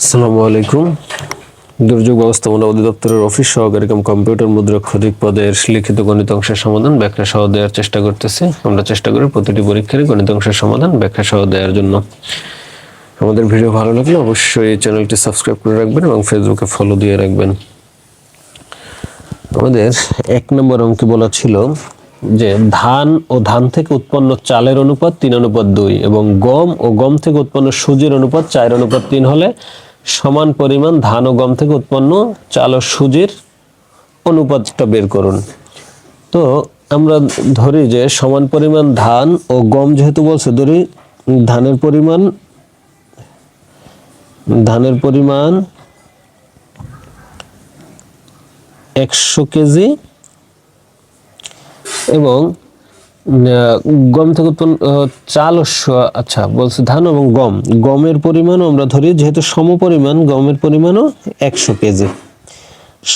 আসসালামু আলাইকুম। দুর্যোগ ব্যবস্থাপনা অধিদপ্তরের অফিস সহকারী কাম কম্পিউটার মুদ্রাক্ষরিক পদের লিখিত গণিত অংশের সমাধান ব্যাখ্যা সহ দেওয়ার চেষ্টা করতেছি। আমরা চেষ্টা করি প্রতিটি পরীক্ষারই গণিত অংশের সমাধান ব্যাখ্যা সহ দেওয়ার জন্য। আমাদের ভিডিও ভালো লাগলে অবশ্যই এই চ্যানেলটি সাবস্ক্রাইব করে রাখবেন এবং ফেসবুকে ফলো দিয়ে রাখবেন। আমাদের এক নম্বর অঙ্কে বলা ছিল যে ধান ও ধান থেকে উৎপন্ন চালের অনুপাত তিন, অনুপাত দুই এবং গম ও গম থেকে উৎপন্ন সুজির অনুপাত চার, অনুপাত তিন হলে সমান পরিমাণ ধান ও গম থেকে উৎপন্ন চাল ও সুজির অনুপাতটা বের করুন। তো আমরা ধরি যে সমান পরিমাণ ধান ও গম যেহেতু বলছে, ধরি ধানের পরিমাণ ধানের পরিমাণ একশো কেজি এবং গম থেকে উৎপন্ন চাল আচ্ছা বলছে ধান এবং গম। গমের পরিমাণও আমরা ধরি, যেহেতু সম পরিমাণ গমের পরিমাণও একশো কেজি।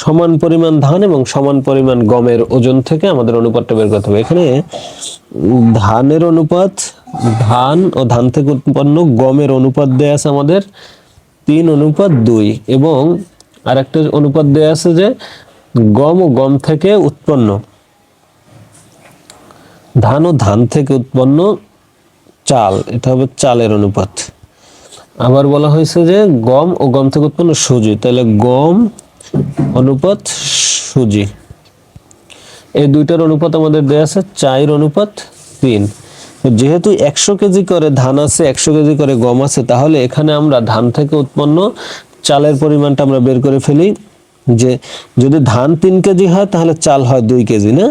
সমান পরিমাণ ধান এবং সমান পরিমাণ গমের ওজন থেকে আমাদের অনুপাতটা বের করতে হবে। এখানে ধানের অনুপাত, ধান ও ধান থেকে উৎপন্ন গমের অনুপাত দেয়া আছে আমাদের তিন অনুপাত দুই এবং আরেকটা অনুপাত দেয়া আছে যে গম ও গম থেকে উৎপন্ন। ধান ও ধান থেকে উৎপন্ন চাল, এটা হবে চালের অনুপাত। আবার বলা হয়েছে যে গম ও গম থেকে উৎপন্ন সুজি, তাহলে গম অনুপাত সুজি। এই দুইটার অনুপাত আমাদের দেয়া আছে চায়ের অনুপাত তিন। যেহেতু একশো কেজি করে ধান আছে, একশো কেজি করে গম আছে, তাহলে এখানে আমরা ধান থেকে উৎপন্ন চালের পরিমাণটা আমরা বের করে ফেলি যে যদি ধান তিন কেজি হয়, তাহলে চাল হয় দুই কেজি, না?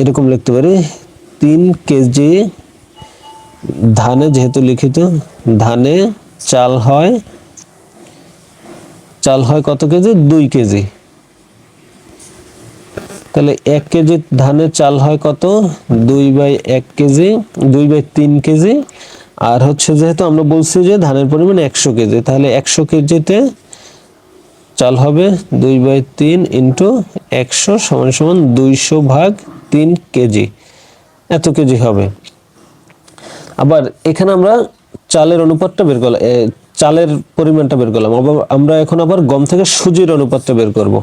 এরকম লিখতে পারি। তিন কেজি ধানে যেহেতু লিখিত, ধানে চাল হয় চাল হয় কত কেজি? দুই কেজি। তাহলে এক কেজি ধানে চাল হয় কত? দুই বাই এক কেজি, দুই বাই তিন কেজি। আর হচ্ছে যেহেতু আমরা বলছি যে ধানের পরিমাণ একশো কেজি, তাহলে একশো কেজিতে চাল হবে দুই বাই তিন ইন্টু একশো সমান সমান দুইশো ভাগ তিন কেজি। এত কেজি হবে। আবার এখানে আমরা চালের অনুপাতটা বের করলাম চালের পরিমাণটা বের করলাম। আবার আমরা এখন আবার গম থেকে সুজির অনুপাতটা বের করব।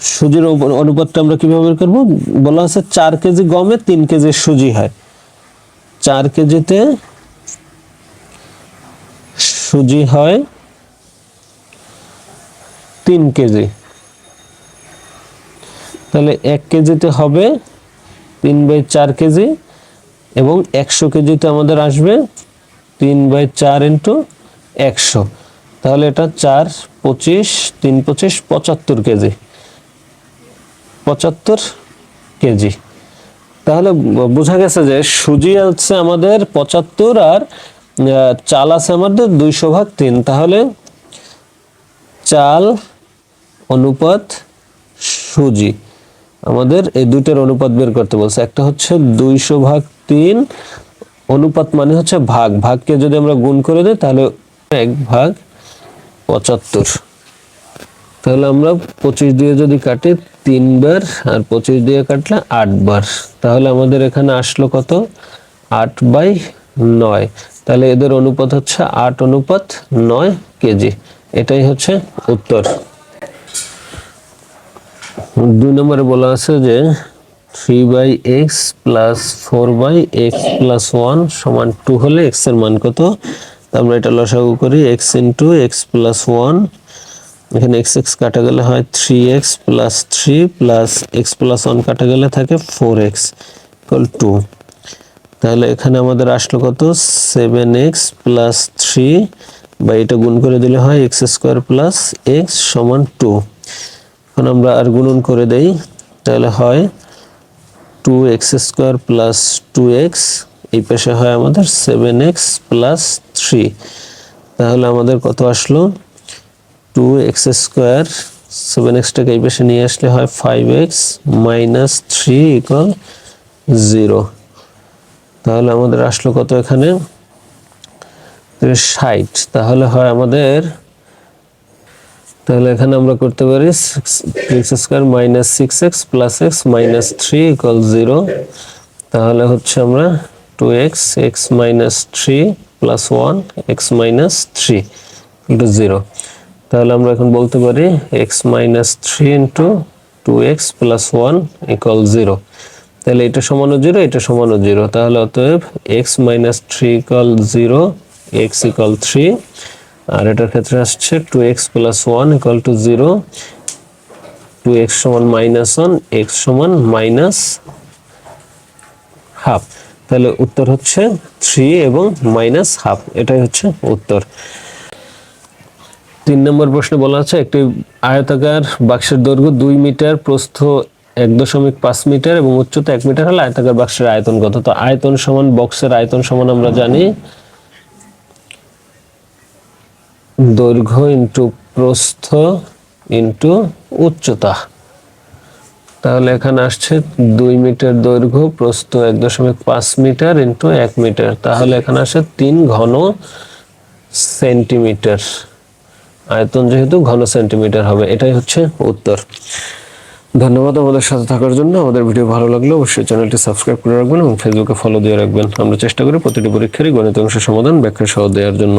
সুজির অনু- অনুপাতটা আমরা কীভাবে বের করব? বলা আছে চার কেজি গমে তিন কেজি সুজি হয়। চার কেজিতে সুজি হয় তিন কেজি। তাহলে এক কেজিতে হবে তিন বাই চার কেজি এবং একশো কেজিতে আমাদের আসবে তিন বাই চার ইন্টু একশো। তাহলে এটা চার পঁচিশ, তিন পঁচিশ, পঁচাত্তর কেজি। পঁচাত্তর কেজি। তাহলে বোঝা গেছে যে সুজি আছে আমাদের পঁচাত্তর আর চাল আছে আমাদের দুইশো ভাগ তিন। তাহলে চাল অনুপাত সুজি। আমাদের এই দুইটার অনুপাত বের করতে বলছে। একটা হচ্ছে দুইশো ভাগ তিন, অনুপাত মানে হচ্ছে ভাগ। ভাগকে যদি আমরা গুণ করে দিই, তাহলে এক ভাগ পঁচাত্তর। তাহলে আমরা পঁচিশ দিয়ে যদি কাটি তিনবার, আর পঁচিশ দিয়ে কাটলে আটবার। তাহলে আমাদের এখানে আসলো কত? আট বাই নয়। তাহলে এদের অনুপাত হচ্ছে আট অনুপাত নয় কেজি। এটাই হচ্ছে উত্তর। দুই নম্বরে বলা আছে যে three by x plus four by x plus one সমান টু হলে এক্সের মান কত? আমরা এটা লসাগু করি x into x plus one এখানে এক্স এক্স কাটা গেলে হয় three x plus three plus x plus one কাটা গেলে থাকে ফোর এক্স ইকুয়াল টু তাহলে এখানে আমাদের আসলো কত? সেভেন এক্স প্লাস থ্রি বা এটা গুণ করে দিলে হয় এক্স স্কোয়ার প্লাস এক্স সমান টু এখন আমরা আর গুণন করে দেই, তাহলে হয় two x square plus two x এই পাশে হয় আমাদের সেভেন এক্স প্লাস থ্রি তাহলে আমাদের কত আসলো? টু এক্স স্কোয়ার সেভেন এক্সটাকে এই পাশে নিয়ে আসলে হয় five x minus three equal zero তাহলে আমাদের আসলো কত এখানে? ষাট। তাহলে হয় আমাদের তাহলে এখানে আমরা করতে পারি x square minus six x plus x minus three equal zero তাহলে হচ্ছে আমরা two x x minus three plus one x minus three into zero তাহলে আমরা এখন বলতে পারি x minus three into two x plus one equal zero তাহলে এটা সমানও জিরো এটা সমানও জিরো তাহলে অতএব x minus three equal zero x equal three আর এটার ক্ষেত্রে আসছে two x plus one equal to zero two x সমান মাইনাস ওয়ান এক্স সমান মাইনাস হাফ তাহলে উত্তর হচ্ছে থ্রি এবং মাইনাস হাফ এটাই হচ্ছে উত্তর। তিন নম্বর প্রশ্নে বলা আছে, একটি আয়তাকার বাক্সের দৈর্ঘ্য দুই মিটার, প্রস্থ এক দশমিক পাঁচ মিটার এবং উচ্চতা এক মিটার হলে আয়তাকার বাক্সের আয়তন কত? তো আয়তন সমান বক্সের আয়তন সমান আমরা জানি দৈর্ঘ্য ইন্টু প্রস্থ ইন্টু উচ্চতা। তাহলে এখানে আসছে দুই মিটার দৈর্ঘ্য, প্রস্থ এক দশমিক পাঁচ মিটার ইন্টু এক মিটার তাহলে এখানে আসে তিন ঘন সেন্টিমিটার আয়তন যেহেতু ঘন সেন্টিমিটার হবে, এটাই হচ্ছে উত্তর। ধন্যবাদ আমাদের সাথে থাকার জন্য। আমাদের ভিডিও ভালো লাগলে অবশ্যই চ্যানেলটি সাবস্ক্রাইব করে রাখবেন এবং ফেসবুকে ফলো দিয়ে রাখবেন। আমরা চেষ্টা করি প্রতিটি পরীক্ষারই গণিত অংশ সমাধান ব্যাখ্যা সহ দেওয়ার জন্য।